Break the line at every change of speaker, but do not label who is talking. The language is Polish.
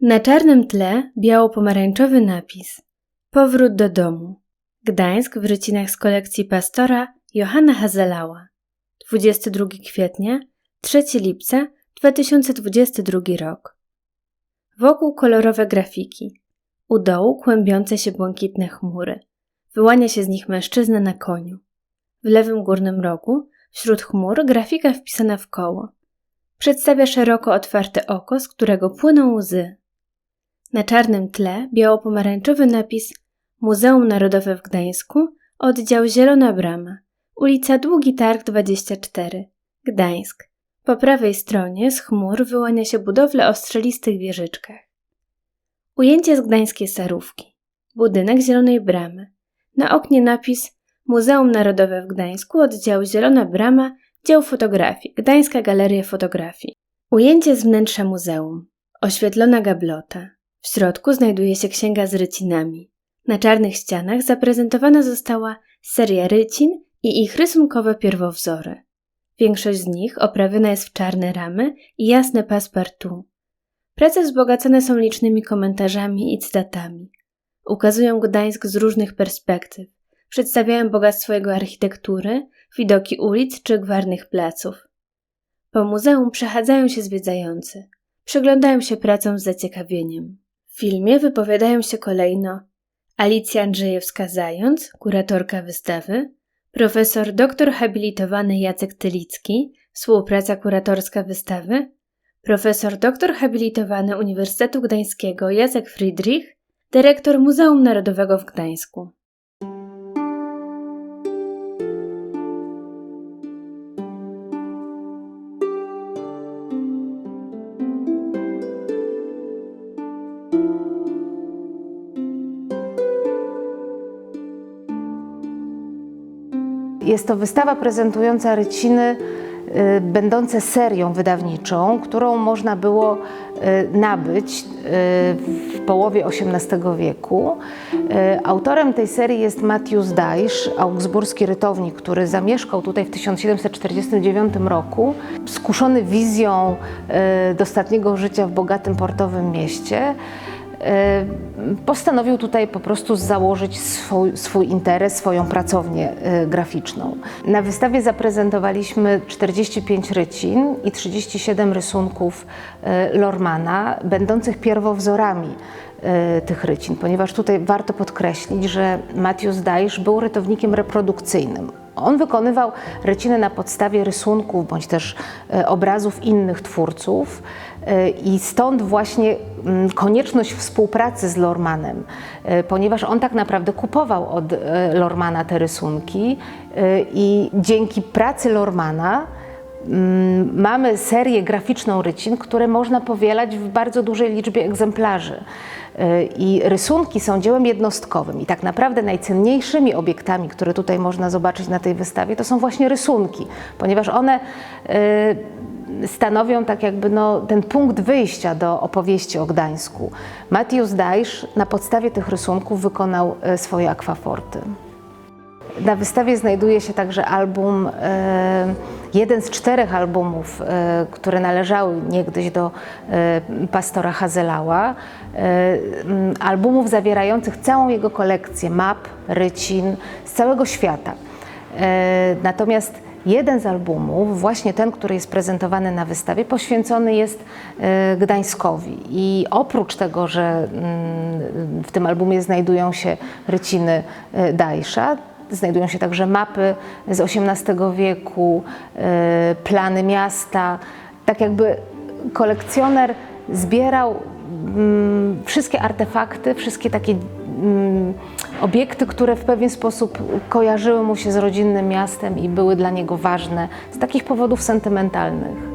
Na czarnym tle biało-pomarańczowy napis Powrót do domu. Gdańsk w rycinach z kolekcji pastora Johanna Hazelała. 22 kwietnia, 3 lipca 2022 rok. Wokół kolorowe grafiki. U dołu kłębiące się błękitne chmury. Wyłania się z nich mężczyzna na koniu. W lewym górnym rogu, wśród chmur, grafika wpisana w koło. Przedstawia szeroko otwarte oko, z którego płyną łzy. Na czarnym tle biało-pomarańczowy napis Muzeum Narodowe w Gdańsku, oddział Zielona Brama, ulica Długi Targ 24, Gdańsk. Po prawej stronie z chmur wyłania się budowla o strzelistych wieżyczkach. Ujęcie z gdańskiej Sarówki. Budynek Zielonej Bramy. Na oknie napis Muzeum Narodowe w Gdańsku, oddział Zielona Brama, dział fotografii, Gdańska Galeria Fotografii. Ujęcie z wnętrza muzeum. Oświetlona gablota. W środku znajduje się księga z rycinami. Na czarnych ścianach zaprezentowana została seria rycin i ich rysunkowe pierwowzory. Większość z nich oprawiona jest w czarne ramy i jasne passepartout. Prace wzbogacane są licznymi komentarzami i cytatami. Ukazują Gdańsk z różnych perspektyw, przedstawiają bogactwo jego architektury, widoki ulic czy gwarnych placów. Po muzeum przechadzają się zwiedzający, przyglądają się pracom z zaciekawieniem. W filmie wypowiadają się kolejno Alicja Andrzejewska-Zając, kuratorka wystawy, profesor doktor habilitowany Jacek Tylicki, współpraca kuratorska wystawy, profesor doktor habilitowany Uniwersytetu Gdańskiego Jacek Friedrich, dyrektor Muzeum Narodowego w Gdańsku.
Jest to wystawa prezentująca ryciny y, będące serią wydawniczą, którą można było y, nabyć y, w połowie XVIII wieku. Autorem tej serii jest Matthias Dajsz, augsburski rytownik, który zamieszkał tutaj w 1749 roku. Skuszony wizją dostatniego życia w bogatym portowym mieście, postanowił tutaj po prostu założyć swój, swój, interes, swoją pracownię e, graficzną. Na wystawie zaprezentowaliśmy 45 rycin i 37 rysunków e, Lormana, będących pierwowzorami tych rycin, ponieważ tutaj warto podkreślić, że Matthews Dajsz był rytownikiem reprodukcyjnym. On wykonywał ryciny na podstawie rysunków bądź też obrazów innych twórców. I stąd właśnie mm, konieczność współpracy z Lormanem, e, ponieważ on tak naprawdę kupował od e, Lormana te rysunki e, i dzięki pracy Lormana mm, mamy serię graficzną rycin, które można powielać w bardzo dużej liczbie egzemplarzy. I rysunki są dziełem jednostkowym i tak naprawdę najcenniejszymi obiektami, które tutaj można zobaczyć na tej wystawie, to są właśnie rysunki, ponieważ one stanowią tak jakby no, ten punkt wyjścia do opowieści o Gdańsku. Matius Dajsz na podstawie tych rysunków wykonał e, swoje akwaforty. Na wystawie znajduje się także album, e, jeden z czterech albumów, e, które należały niegdyś do pastora Hazelała. Albumów zawierających całą jego kolekcję map, rycin z całego świata. Natomiast Jeden z albumów, właśnie ten, który jest prezentowany na wystawie, poświęcony jest e, Gdańskowi. I oprócz tego, że mm, w tym albumie znajdują się ryciny e, Dajsza, znajdują się także mapy z XVIII wieku, e, plany miasta. Tak jakby kolekcjoner zbierał mm, wszystkie artefakty, wszystkie takie obiekty, które w pewien sposób kojarzyły mu się z rodzinnym miastem i były dla niego ważne z takich powodów sentymentalnych.